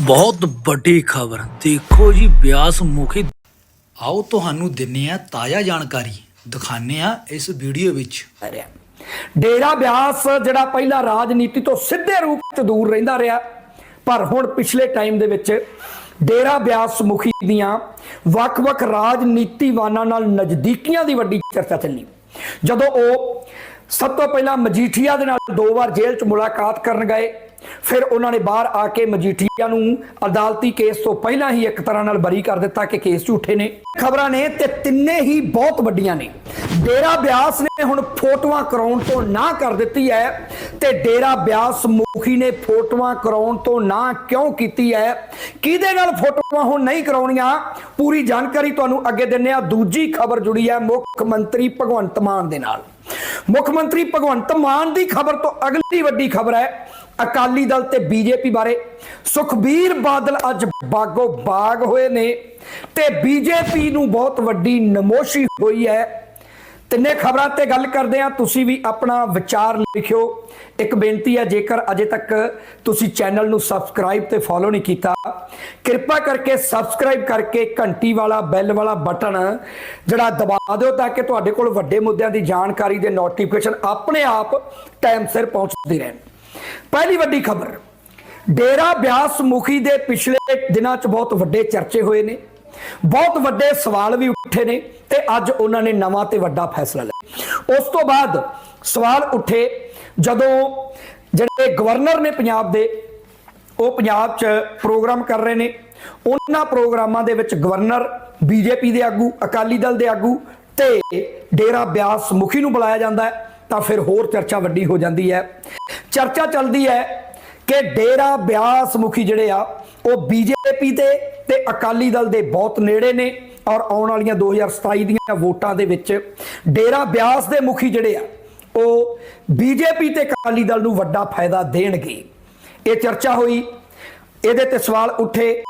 ਬਹੁਤ ਵੱਡੀ ਖਬਰ। ਦੇਖੋ ਜੀ, ਬਿਆਸ ਮੁਖੀ। ਆਓ ਤੁਹਾਨੂੰ ਦਿੰਨੇ ਆ ਤਾਜ਼ਾ ਜਾਣਕਾਰੀ। ਦਿਖਾਣੇ ਆ ਇਸ ਵੀਡੀਓ ਵਿੱਚ। ਡੇਰਾ ਬਿਆਸ, ਜਿਹੜਾ ਪਹਿਲਾਂ ਰਾਜਨੀਤੀ ਤੋਂ ਸਿੱਧੇ ਰੂਪ 'ਚ ਦੂਰ ਰਹਿੰਦਾ ਰਿਹਾ, ਪਰ ਹੁਣ ਪਿਛਲੇ ਟਾਈਮ ਦੇ ਵਿੱਚ ਡੇਰਾ ਬਿਆਸ ਮੁਖੀ ਦੀਆਂ ਵੱਖ-ਵੱਖ ਰਾਜਨੀਤੀਵਾਨਾਂ ਨਾਲ ਨਜ਼ਦੀਕੀਆਂ ਦੀ ਵੱਡੀ ਚਰਚਾ ਚੱਲੀ। ਜਦੋਂ ਉਹ ਸਭ ਤੋਂ ਪਹਿਲਾਂ ਮਜੀਠੀਆ ਦੇ ਨਾਲ ਦੋ ਵਾਰ ਜੇਲ੍ਹ 'ਚ ਮੁਲਾਕਾਤ ਕਰਨ ਗਏ ਫਿਰ ਉਹਨਾਂ ਨੇ ਬਾਹਰ ਆ ਕੇ ਮਜੀਠੀਆ ਨੂੰ ਅਦਾਲਤੀ ਕੇਸ ਤੋਂ ਪਹਿਲਾਂ ਹੀ ਇੱਕ ਤਰ੍ਹਾਂ ਨਾਲ ਬਰੀ ਕਰ ਦਿੱਤਾ ਕਿ ਕੇਸ ਝੂਠੇ ਨੇ। ਖਬਰਾਂ ਨੇ ਤੇ ਤਿੰਨੇ ਹੀ ਬਹੁਤ ਵੱਡੀਆਂ ਨੇ। ਡੇਰਾ ਬਿਆਸ ਨੇ ਹੁਣ ਫੋਟੋਆਂ ਕਰਾਉਣ ਤੋਂ ਨਾ ਕਰ ਦਿੱਤੀ ਹੈ ਤੇ ਡੇਰਾ ਬਿਆਸ ਮੁਖੀ ਨੇ ਫੋਟੋਆਂ ਕਰਾਉਣ ਤੋਂ ਨਾ ਕਿਉਂ ਕੀਤੀ ਹੈ? ਕਿਹਦੇ ਨਾਲ ਫੋਟੋਆਂ ਹੁਣ ਨਹੀਂ ਕਰਾਉਣੀਆਂ? ਪੂਰੀ ਜਾਣਕਾਰੀ ਤੁਹਾਨੂੰ ਅੱਗੇ ਦਿੰਨੇ ਆ ਦੂਜੀ ਖਬਰ ਜੁੜੀ ਹੈ ਮੁੱਖ ਮੰਤਰੀ ਭਗਵੰਤ ਮਾਨ ਦੇ ਨਾਲ। ਮੁੱਖ ਮੰਤਰੀ ਭਗਵੰਤ ਮਾਨ ਦੀ ਖਬਰ ਤੋਂ ਅਗਲੀ ਵੱਡੀ ਖਬਰ ਹੈ, ਅਕਾਲੀ ਦਲ ਤੇ ਬੀਜੇਪੀ ਬਾਰੇ। ਸੁਖਬੀਰ ਬਾਦਲ ਅੱਜ ਬਾਗੋ ਬਾਗ ਹੋਏ ਨੇ ਤੇ ਬੀਜੇਪੀ ਨੂੰ ਬਹੁਤ ਵੱਡੀ ਨਮੋਸ਼ੀ ਹੋਈ ਹੈ। ਤਿੰਨੇ ਖਬਰਾਂ ਤੇ ਗੱਲ ਕਰਦੇ ਆ ਤੁਸੀਂ ਵੀ ਆਪਣਾ ਵਿਚਾਰ ਲਿਖਿਓ। ਇੱਕ ਬੇਨਤੀ ਹੈ, ਜੇਕਰ ਅਜੇ ਤੱਕ ਤੁਸੀਂ ਚੈਨਲ ਨੂੰ ਸਬਸਕ੍ਰਾਈਬ ਤੇ ਫੋਲੋ ਨਹੀਂ ਕੀਤਾ, ਕਿਰਪਾ ਕਰਕੇ ਸਬਸਕ੍ਰਾਈਬ ਕਰਕੇ ਘੰਟੀ ਵਾਲਾ, ਬੈਲ ਵਾਲਾ ਬਟਨ ਜਿਹੜਾ ਦਬਾ ਦਿਓ ਤਾਂ ਕਿ ਤੁਹਾਡੇ ਕੋਲ ਵੱਡੇ ਮੁੱਦਿਆਂ ਦੀ ਜਾਣਕਾਰੀ ਦੇ ਨੋਟੀਫਿਕੇਸ਼ਨ ਆਪਣੇ ਆਪ ਟਾਈਮ ਸਿਰ ਪਹੁੰਚਦੇ ਰਹਿਣ। ਪਹਿਲੀ ਵੱਡੀ ਖਬਰ, ਡੇਰਾ ਬਿਆਸ ਮੁਖੀ ਦੇ ਪਿਛਲੇ ਦਿਨਾਂ 'ਚ ਬਹੁਤ ਵੱਡੇ ਚਰਚੇ ਹੋਏ ਨੇ। ਬਹੁਤ ਵੱਡੇ ਸਵਾਲ ਵੀ ਉੱਠੇ ਨੇ ਤੇ ਅੱਜ ਉਹਨਾਂ ਨੇ ਨਵਾਂ ਤੇ ਵੱਡਾ ਫੈਸਲਾ ਲਿਆ। ਉਸ ਤੋਂ ਬਾਅਦ ਸਵਾਲ ਉੱਠੇ ਜਦੋਂ ਜਿਹੜੇ ਗਵਰਨਰ ਨੇ ਪੰਜਾਬ ਦੇ, ਉਹ ਪੰਜਾਬ 'ਚ ਪ੍ਰੋਗਰਾਮ ਕਰ ਰਹੇ ਨੇ। ਉਹਨਾਂ ਪ੍ਰੋਗਰਾਮਾਂ ਦੇ ਵਿੱਚ ਗਵਰਨਰ ਬੀਜੇਪੀ ਦੇ ਆਗੂ, ਅਕਾਲੀ ਦਲ ਦੇ ਆਗੂ ਤੇ ਡੇਰਾ ਬਿਆਸ ਮੁਖੀ ਨੂੰ ਬੁਲਾਇਆ ਜਾਂਦਾ ਹੈ, ਤਾਂ ਫਿਰ ਹੋਰ ਚਰਚਾ ਵੱਡੀ ਹੋ ਜਾਂਦੀ ਹੈ। ਚਰਚਾ ਚੱਲਦੀ ਹੈ ਕਿ ਡੇਰਾ ਬਿਆਸ ਮੁਖੀ ਜਿਹੜੇ ਆ, ਉਹ ਬੀਜੇ ਬੀਜੇਪੀ ਦੇ ਤੇ ਅਕਾਲੀ ਦਲ ਦੇ ਬਹੁਤ ਨੇੜੇ ਨੇ ਔਰ ਆਉਣ ਵਾਲੀਆਂ 2027 ਦੀਆਂ ਵੋਟਾਂ ਦੇ ਵਿੱਚ ਡੇਰਾ ਬਿਆਸ ਦੇ ਮੁਖੀ ਜਿਹੜੇ ਆ, ਉਹ ਬੀਜੇਪੀ ਤੇ ਅਕਾਲੀ ਦਲ ਨੂੰ ਵੱਡਾ ਫਾਇਦਾ ਦੇਣਗੇ। ਇਹ ਚਰਚਾ ਹੋਈ, ਇਹਦੇ ਤੇ ਸਵਾਲ ਉੱਠੇ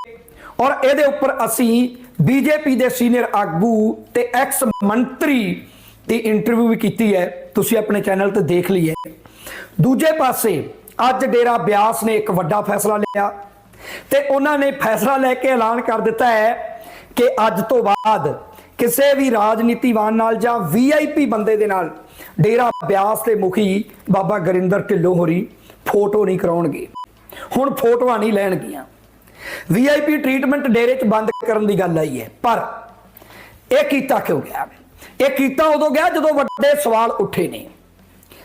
ਔਰ ਇਹਦੇ ਉੱਪਰ ਅਸੀਂ ਬੀਜੇਪੀ ਦੇ ਸੀਨੀਅਰ ਆਗੂ ਤੇ ਐਕਸ ਮੰਤਰੀ ਦੀ ਇੰਟਰਵਿਊ ਵੀ ਕੀਤੀ ਹੈ, ਤੁਸੀਂ ਆਪਣੇ ਚੈਨਲ ਤੇ ਦੇਖ ਲਈ ਹੈ ਦੂਜੇ ਪਾਸੇ ਅੱਜ ਡੇਰਾ ਬਿਆਸ ਨੇ ਇੱਕ ਵੱਡਾ ਫੈਸਲਾ ਲਿਆ। ਤੇ ਉਹਨਾਂ ਨੇ ਫੈਸਲਾ ਲੈ ਕੇ ਐਲਾਨ ਕਰ ਦਿੱਤਾ ਹੈ ਕਿ ਅੱਜ ਤੋਂ ਬਾਅਦ ਕਿਸੇ ਵੀ ਰਾਜਨੀਤੀਵਾਨ ਨਾਲ ਜਾਂ ਵੀਆਈਪੀ ਬੰਦੇ ਦੇ ਨਾਲ ਡੇਰਾ ਬਿਆਸ ਦੇ ਮੁਖੀ ਬਾਬਾ ਗਰਿੰਦਰ ਢਿੱਲੋਂ ਹੋਰੀ ਫੋਟੋ ਨਹੀਂ ਕਰਾਉਣਗੇ। ਹੁਣ ਫੋਟੋਆਂ ਨਹੀਂ ਲੈਣਗੀਆਂ। ਵੀਆਈਪੀ ਟ੍ਰੀਟਮੈਂਟ ਡੇਰੇ 'ਚ ਬੰਦ ਕਰਨ ਦੀ ਗੱਲ ਆਈ ਹੈ। ਪਰ ਇਹ ਕੀਤਾ ਕਿਉਂ ਗਿਆ? ਇਹ ਕੀਤਾ ਉਦੋਂ ਗਿਆ ਜਦੋਂ ਵੱਡੇ ਸਵਾਲ ਉੱਠੇ ਨੇ।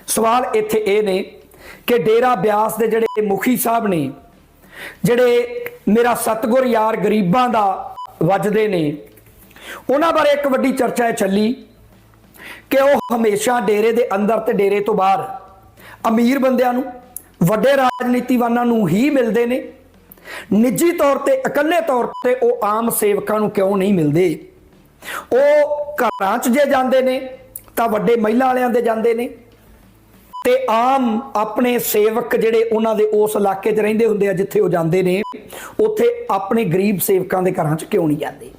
ਸਵਾਲ ਇੱਥੇ ਇਹ ਨੇ ਕਿ ਡੇਰਾ ਬਿਆਸ ਦੇ ਜਿਹੜੇ ਮੁਖੀ ਸਾਹਿਬ ਨੇ ਜਿਹੜੇ ਮੇਰਾ ਸਤਗੁਰ ਯਾਰ ਗਰੀਬਾਂ ਦਾ ਵੱਜਦੇ ਨੇ, ਉਹਨਾਂ ਬਾਰੇ ਇੱਕ ਵੱਡੀ ਚਰਚਾ ਇਹ ਚੱਲੀ ਕਿ ਉਹ ਹਮੇਸ਼ਾ ਡੇਰੇ ਦੇ ਅੰਦਰ ਤੇ ਡੇਰੇ ਤੋਂ ਬਾਹਰ ਅਮੀਰ ਬੰਦਿਆਂ ਨੂੰ, ਵੱਡੇ ਰਾਜਨੀਤੀਵਾਨਾਂ ਨੂੰ ਹੀ ਮਿਲਦੇ ਨੇ। ਨਿੱਜੀ ਤੌਰ ਤੇ, ਇਕੱਲੇ ਤੌਰ ਤੇ ਉਹ ਆਮ ਸੇਵਕਾਂ ਨੂੰ ਕਿਉਂ ਨਹੀਂ ਮਿਲਦੇ? ਉਹ ਘਰਾਂ 'ਚ ਜੇ ਜਾਂਦੇ ਨੇ, ਤਾਂ ਵੱਡੇ ਮਹਿਲਾ ਵਾਲਿਆਂ ਦੇ ਜਾਂਦੇ ਨੇ। ਤੇ ਆਮ ਆਪਣੇ ਸੇਵਕ ਜਿਹੜੇ ਉਹਨਾਂ ਦੇ ਉਸ ਇਲਾਕੇ 'ਚ ਰਹਿੰਦੇ ਹੁੰਦੇ ਆ, ਜਿੱਥੇ ਉਹ ਜਾਂਦੇ ਨੇ, ਉੱਥੇ ਆਪਣੇ ਗਰੀਬ ਸੇਵਕਾਂ ਦੇ ਘਰਾਂ 'ਚ ਕਿਉਂ ਨਹੀਂ ਜਾਂਦੇ?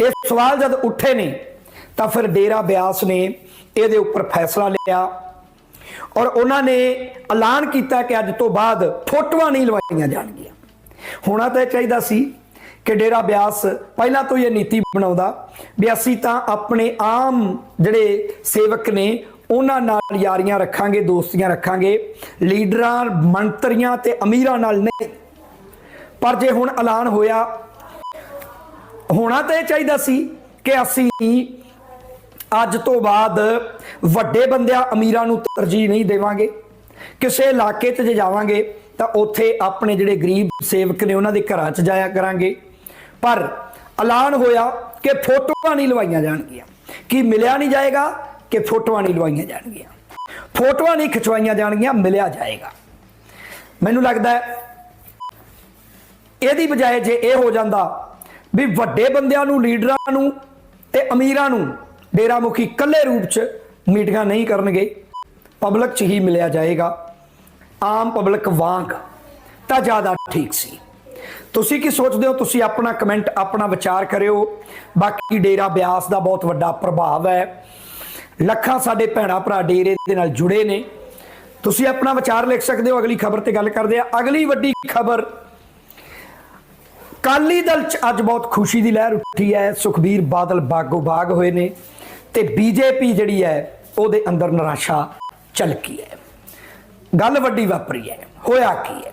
ਇਹ ਸਵਾਲ ਜਦ ਉੱਠੇ ਨੇ, ਤਾਂ ਫਿਰ ਡੇਰਾ ਬਿਆਸ ਨੇ ਇਹਦੇ ਉੱਪਰ ਫੈਸਲਾ ਲਿਆ ਔਰ ਉਹਨਾਂ ਨੇ ਐਲਾਨ ਕੀਤਾ ਕਿ ਅੱਜ ਤੋਂ ਬਾਅਦ ਫੋਟੋਆਂ ਨਹੀਂ ਲਵਾਈਆਂ ਜਾਣਗੀਆਂ। ਹੋਣਾ ਤਾਂ ਇਹ ਚਾਹੀਦਾ ਸੀ ਕਿ ਡੇਰਾ ਬਿਆਸ ਪਹਿਲਾਂ ਤੋਂ ਹੀ ਇਹ ਨੀਤੀ ਬਣਾਉਂਦਾ ਵੀ ਅਸੀਂ ਤਾਂ ਆਪਣੇ ਆਮ ਜਿਹੜੇ ਸੇਵਕ ਨੇ ਉਹਨਾਂ ਨਾਲ ਯਾਰੀਆਂ ਰੱਖਾਂਗੇ, ਦੋਸਤੀਆਂ ਰੱਖਾਂਗੇ, ਲੀਡਰਾਂ, ਮੰਤਰੀਆਂ ਤੇ ਅਮੀਰਾਂ ਨਾਲ ਨਹੀਂ। ਪਰ ਜੇ ਹੁਣ ਐਲਾਨ ਹੋਇਆ, ਹੋਣਾ ਤਾਂ ਇਹ ਚਾਹੀਦਾ ਸੀ ਕਿ ਅਸੀਂ ਅੱਜ ਤੋਂ ਬਾਅਦ ਵੱਡੇ ਬੰਦਿਆਂ ਅਮੀਰਾਂ ਨੂੰ ਤਰਜੀਹ ਨਹੀਂ ਦੇਵਾਂਗੇ। ਕਿਸੇ ਇਲਾਕੇ 'ਚ ਜੇ ਜਾਵਾਂਗੇ, ਤਾਂ ਉੱਥੇ ਆਪਣੇ ਜਿਹੜੇ ਗਰੀਬ ਸੇਵਕ ਨੇ, ਉਹਨਾਂ ਦੇ ਘਰਾਂ 'ਚ ਜਾਇਆ ਕਰਾਂਗੇ। ਪਰ ਐਲਾਨ ਹੋਇਆ ਕਿ ਫੋਟੋਆਂ ਨਹੀਂ ਲਵਾਈਆਂ ਜਾਣਗੀਆਂ। ਕੀ ਮਿਲਿਆ ਨਹੀਂ ਜਾਏਗਾ? ਕਿ ਫੋਟੋਆਂ ਨਹੀਂ ਲਵਾਈਆਂ ਜਾਣਗੀਆਂ। ਫੋਟੋਆਂ ਨਹੀਂ ਖਿਚਵਾਈਆਂ ਜਾਣਗੀਆਂ, ਮਿਲਿਆ ਜਾਏਗਾ। ਮੈਨੂੰ ਲੱਗਦਾ ਹੈ, ਇਹਦੀ ਬਜਾਏ ਜੇ ਇਹ ਹੋ ਜਾਂਦਾ ਵੀ ਵੱਡੇ ਬੰਦਿਆਂ ਨੂੰ, ਲੀਡਰਾਂ ਨੂੰ ਤੇ ਅਮੀਰਾਂ ਨੂੰ ਡੇਰਾ ਮੁਖੀ ਇਕੱਲੇ ਰੂਪ 'ਚ ਮੀਟਿੰਗਾਂ ਨਹੀਂ ਕਰਨਗੇ, ਪਬਲਿਕ 'ਚ ਹੀ ਮਿਲਿਆ ਜਾਏਗਾ। ਆਮ ਪਬਲਿਕ ਵਾਂਗ ਤਾਂ ਜ਼ਿਆਦਾ ਠੀਕ ਸੀ। ਤੁਸੀਂ ਕੀ ਸੋਚਦੇ ਹੋ? ਤੁਸੀਂ ਆਪਣਾ ਕਮੈਂਟ, ਆਪਣਾ ਵਿਚਾਰ ਕਰਿਓ। ਬਾਕੀ ਡੇਰਾ ਬਿਆਸ ਦਾ ਬਹੁਤ ਵੱਡਾ ਪ੍ਰਭਾਵ ਹੈ। ਲੱਖਾਂ ਸਾਡੇ ਭੈਣਾ ਭਰਾ ਡੇਰੇ ਦੇ ਨਾਲ ਜੁੜੇ ਨੇ। ਤੁਸੀਂ ਆਪਣਾ ਵਿਚਾਰ ਲਿਖ ਸਕਦੇ ਹੋ, ਅਗਲੀ ਖਬਰ ਤੇ ਗੱਲ ਕਰਦੇ ਆ ਅਗਲੀ ਵੱਡੀ ਖਬਰ ਕਾਲੀ ਦਲ ਚ ਅੱਜ ਬਹੁਤ ਖੁਸ਼ੀ ਦੀ ਲਹਿਰ ਉੱਠੀ ਹੈ। ਸੁਖਬੀਰ ਬਾਦਲ ਬਾਗੋ ਬਾਗ ਹੋਏ ਨੇ ਤੇ ਬੀਜੇਪੀ ਜਿਹੜੀ ਹੈ, ਉਹਦੇ ਅੰਦਰ ਨਿਰਾਸ਼ਾ ਝਲਕੀ ਹੈ। ਗੱਲ ਵੱਡੀ ਵਾਪਰੀ ਹੈ, ਹੋਇਆ ਕੀ ਹੈ?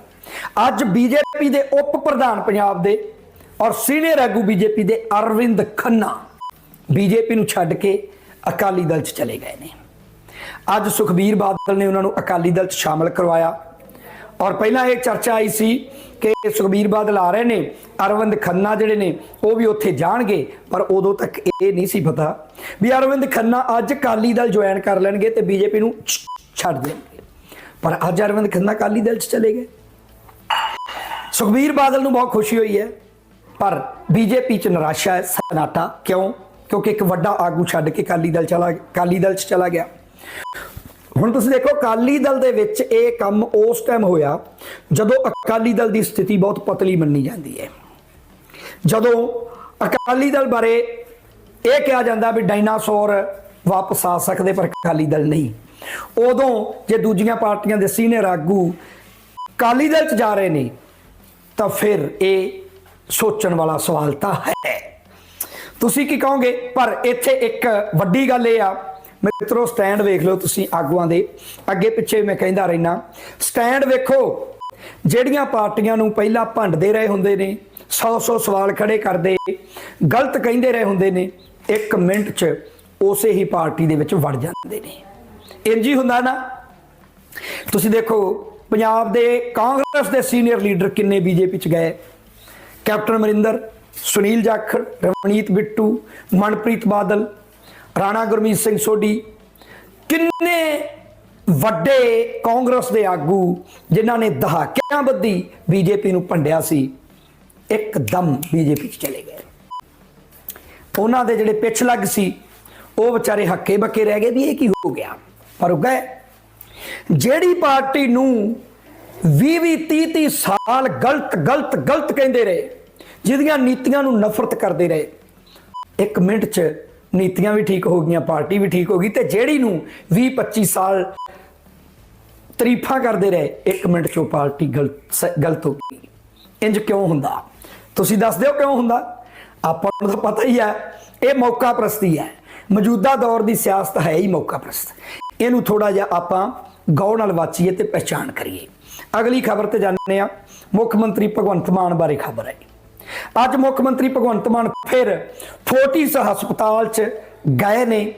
ਅੱਜ ਬੀਜੇਪੀ ਦੇ ਉਪ ਪ੍ਰਧਾਨ ਪੰਜਾਬ ਦੇ ਔਰ ਸੀਨੀਅਰ ਆਗੂ ਬੀਜੇਪੀ ਦੇ ਅਰਵਿੰਦ ਖੰਨਾ ਬੀਜੇਪੀ ਨੂੰ ਛੱਡ ਕੇ ਅਕਾਲੀ ਦਲ ਚ ਚਲੇ ਗਏ ਨੇ। ਅੱਜ ਸੁਖਬੀਰ ਬਾਦਲ ਨੇ ਉਹਨਾਂ ਨੂੰ ਅਕਾਲੀ ਦਲ ਚ ਸ਼ਾਮਲ ਕਰਵਾਇਆ। ਔਰ ਪਹਿਲਾਂ ਇਹ ਚਰਚਾ ਆਈ ਸੀ ਕਿ ਸੁਖਬੀਰ ਬਾਦਲ ਆ ਰਹੇ ਨੇ, ਅਰਵਿੰਦ ਖੰਨਾ ਜਿਹੜੇ ਨੇ, ਉਹ ਵੀ ਉੱਥੇ ਜਾਣਗੇ, ਪਰ ਉਦੋਂ ਤੱਕ ਇਹ ਨਹੀਂ ਸੀ ਪਤਾ ਵੀ ਅਰਵਿੰਦ ਖੰਨਾ ਅੱਜ ਅਕਾਲੀ ਦਲ ਜੁਆਇਨ ਕਰ ਲੈਣਗੇ ਤੇ ਬੀਜੇਪੀ ਨੂੰ ਛੱਡ ਦੇਣਗੇ। ਪਰ ਅੱਜ ਅਰਵਿੰਦ ਖੰਨਾ ਅਕਾਲੀ ਦਲ ਚ ਚਲੇ ਗਏ। ਸੁਖਬੀਰ ਬਾਦਲ ਨੂੰ ਬਹੁਤ ਖੁਸ਼ੀ ਹੋਈ ਹੈ, ਪਰ ਬੀਜੇਪੀ ਚ ਨਿਰਾਸ਼ਾ ਹੈ, ਸਨਾਟਾ ਕਿਉਂ? ਕਿਉਂਕਿ ਇੱਕ ਵੱਡਾ ਆਗੂ ਛੱਡ ਕੇ ਅਕਾਲੀ ਦਲ ਚਲਾ ਅਕਾਲੀ ਦਲ ਚ ਚਲਾ ਗਿਆ। ਹੁਣ ਤੁਸੀਂ ਦੇਖੋ, ਅਕਾਲੀ ਦਲ ਦੇ ਵਿੱਚ ਇਹ ਕੰਮ ਉਸ ਟਾਈਮ ਹੋਇਆ ਜਦੋਂ ਅਕਾਲੀ ਦਲ ਦੀ ਸਥਿਤੀ ਬਹੁਤ ਪਤਲੀ ਮੰਨੀ ਜਾਂਦੀ ਹੈ। ਜਦੋਂ ਅਕਾਲੀ ਦਲ ਬਾਰੇ ਇਹ ਕਿਹਾ ਜਾਂਦਾ ਵੀ ਡਾਇਨਾਸੌਰ ਵਾਪਸ ਆ ਸਕਦੇ ਪਰ ਅਕਾਲੀ ਦਲ ਨਹੀਂ। ਉਦੋਂ ਜੇ ਦੂਜੀਆਂ ਪਾਰਟੀਆਂ ਦੇ ਸੀਨੀਅਰ ਆਗੂ ਅਕਾਲੀ ਦਲ ਚ ਜਾ ਰਹੇ ਨੇ, ਤਾਂ ਫਿਰ ਇਹ ਸੋਚਣ ਵਾਲਾ ਸਵਾਲ ਤਾਂ ਹੈ। ਤੁਸੀਂ ਕੀ ਕਹੋਗੇ? ਪਰ ਇੱਥੇ ਇੱਕ ਵੱਡੀ ਗੱਲ ਇਹ ਆ। ਮਿੱਤਰੋ ਸਟੈਂਡ ਵੇਖ ਲਓ ਤੁਸੀਂ ਆਗੂਆਂ ਦੇ। ਅੱਗੇ ਪਿੱਛੇ ਮੈਂ ਕਹਿੰਦਾ ਰਹਿਣਾ ਸਟੈਂਡ ਵੇਖੋ। ਜਿਹੜੀਆਂ ਪਾਰਟੀਆਂ ਨੂੰ ਪਹਿਲਾਂ ਭੰਡਦੇ ਰਹੇ ਹੁੰਦੇ ਨੇ 100-100 ਸਵਾਲ ਖੜੇ ਕਰਦੇ, ਗਲਤ ਕਹਿੰਦੇ ਰਹੇ ਹੁੰਦੇ ਨੇ, ਇੱਕ ਮਿੰਟ 'ਚ ਉਸੇ ਹੀ ਪਾਰਟੀ ਦੇ ਵਿੱਚ ਵੜ ਜਾਂਦੇ ਨੇ। ਇੰਜ ਹੀ ਹੁੰਦਾ ਨਾ? ਤੁਸੀਂ ਦੇਖੋ, ਪੰਜਾਬ ਦੇ ਕਾਂਗਰਸ ਦੇ ਸੀਨੀਅਰ ਲੀਡਰ ਕਿੰਨੇ ਬੀਜੇਪੀ ਚ ਗਏ? ਕੈਪਟਨ ਅਮਰਿੰਦਰ ਸੁਨੀਲ ਜਾਖੜ, ਰਵਨੀਤ ਬਿੱਟੂ, ਮਨਪ੍ਰੀਤ ਬਾਦਲ, ਰਾਣਾ ਗੁਰਮੀਤ ਸਿੰਘ ਸੋਢੀ, ਕਿੰਨੇ ਵੱਡੇ ਕਾਂਗਰਸ ਦੇ ਆਗੂ ਜਿਨ੍ਹਾਂ ਨੇ ਦਹਾਕਿਆਂ ਬੱਧੀ ਬੀਜੇਪੀ ਨੂੰ ਭੰਡਿਆ ਸੀ, ਇੱਕਦਮ ਬੀਜੇਪੀ ਚ ਚਲੇ ਗਏ। ਉਹਨਾਂ ਦੇ ਜਿਹੜੇ ਪਿੱਛ ਲੱਗ ਸੀ, ਉਹ ਵਿਚਾਰੇ ਹੱਕੇ ਬੱਕੇ ਰਹਿ ਗਏ ਵੀ ਇਹ ਕੀ ਹੋ ਗਿਆ, ਪਰ ਉਹ ਗਏ। ਜਿਹੜੀ ਪਾਰਟੀ ਨੂੰ 20 20 30 30 ਸਾਲ ਗਲਤ ਗਲਤ ਗਲਤ ਕਹਿੰਦੇ ਰਹੇ ਜਿਹਦੀਆਂ ਨੀਤੀਆਂ ਨੂੰ ਨਫ਼ਰਤ ਕਰਦੇ ਰਹੇ। ਇੱਕ ਮਿੰਟ 'ਚ ਨੀਤੀਆਂ ਵੀ ਠੀਕ ਹੋ ਗਈਆਂ, ਪਾਰਟੀ ਵੀ ਠੀਕ ਹੋ ਗਈ ਤੇ ਜਿਹੜੀ ਨੂੰ 20 25 ਸਾਲ ਤਾਰੀਫਾਂ ਕਰਦੇ ਰਹੇ, ਇੱਕ ਮਿੰਟ 'ਚ ਉਹ ਪਾਰਟੀ ਗਲਤ ਸ- ਗਲਤ ਹੋ ਗਈ। ਇੰਜ ਕਿਉਂ ਹੁੰਦਾ? ਤੁਸੀਂ ਦੱਸ ਦਿਓ ਕਿਉਂ ਹੁੰਦਾ? ਆਪਾਂ ਨੂੰ ਤਾਂ ਪਤਾ ਹੀ ਹੈ, ਇਹ ਮੌਕਾ ਪ੍ਰਸਤੀ ਹੈ। ਮੌਜੂਦਾ ਦੌਰ ਦੀ ਸਿਆਸਤ ਹੈ ਹੀ ਮੌਕਾ ਪ੍ਰਸਤ। ਇਹਨੂੰ ਥੋੜਾ ਜਿਹਾ ਆਪਾਂ ਗੌਰ ਨਾਲ ਵਾਚੀਏ ਤੇ ਪਛਾਣ ਕਰੀਏ। ਅਗਲੀ ਖਬਰ ਤੇ ਜਾਂਦੇ ਆ ਮੁੱਖ ਮੰਤਰੀ ਭਗਵੰਤ ਮਾਨ ਬਾਰੇ ਖਬਰ ਹੈ। ਅੱਜ ਮੁੱਖ ਮੰਤਰੀ ਭਗਵੰਤ ਮਾਨ ਫਿਰ ਫੋਰਟਿਸ ਹਸਪਤਾਲ 'ਚ ਗਏ ਨੇ।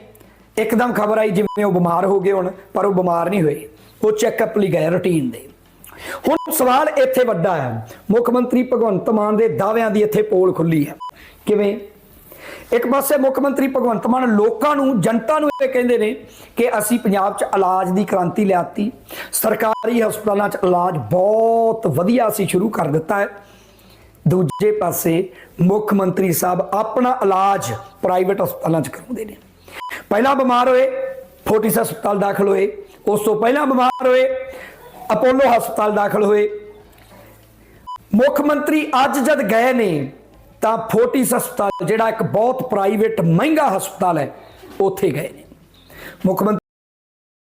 ਇੱਕਦਮ ਖਬਰ ਆਈ ਜਿਵੇਂ ਉਹ ਬਿਮਾਰ ਹੋ ਗਏ ਹੁਣ, ਪਰ ਉਹ ਬਿਮਾਰ ਨਹੀਂ ਹੋਏ। ਉਹ ਚੈੱਕਅਪ ਲਈ ਗਏ ਰੁਟੀਨ ਦੇ। ਹੁਣ ਸਵਾਲ ਇੱਥੇ ਵੱਡਾ ਹੈ। ਮੁੱਖ ਮੰਤਰੀ ਭਗਵੰਤ ਮਾਨ ਦੇ ਦਾਅਵਿਆਂ ਦੀ ਇੱਥੇ ਪੋਲ ਖੁੱਲੀ ਹੈ। ਕਿਵੇਂ? ਇੱਕ ਪਾਸੇ ਮੁੱਖ ਮੰਤਰੀ ਭਗਵੰਤ ਮਾਨ ਲੋਕਾਂ ਨੂੰ, ਜਨਤਾ ਨੂੰ ਇਹ ਕਹਿੰਦੇ ਨੇ ਕਿ ਅਸੀਂ ਪੰਜਾਬ 'ਚ ਇਲਾਜ ਦੀ ਕ੍ਰਾਂਤੀ ਲਿਆਤੀ। ਸਰਕਾਰੀ ਹਸਪਤਾਲਾਂ 'ਚ ਇਲਾਜ ਬਹੁਤ ਵਧੀਆ ਅਸੀਂ ਸ਼ੁਰੂ ਕਰ ਦਿੱਤਾ ਹੈ। ਦੂਜੇ ਪਾਸੇ ਮੁੱਖ ਮੰਤਰੀ ਸਾਹਿਬ ਆਪਣਾ ਇਲਾਜ ਪ੍ਰਾਈਵੇਟ ਹਸਪਤਾਲਾਂ 'ਚ ਕਰਾਉਂਦੇ ਨੇ। ਪਹਿਲਾਂ ਬਿਮਾਰ ਹੋਏ, ਫੋਰਟਿਸ ਹਸਪਤਾਲ ਦਾਖਲ ਹੋਏ, ਉਸ ਤੋਂ ਪਹਿਲਾਂ ਬਿਮਾਰ ਹੋਏ, ਅਪੋਲੋ ਹਸਪਤਾਲ ਦਾਖਲ ਹੋਏ। ਮੁੱਖ ਮੰਤਰੀ ਅੱਜ ਜਦ ਗਏ ਨੇ, ਤਾਂ ਫੋਰਟਿਸ ਹਸਪਤਾਲ, ਜਿਹੜਾ ਇੱਕ ਬਹੁਤ ਪ੍ਰਾਈਵੇਟ ਮਹਿੰਗਾ ਹਸਪਤਾਲ ਹੈ, ਉੱਥੇ ਗਏ ਨੇ। ਮੁੱਖ ਮੰਤਰੀ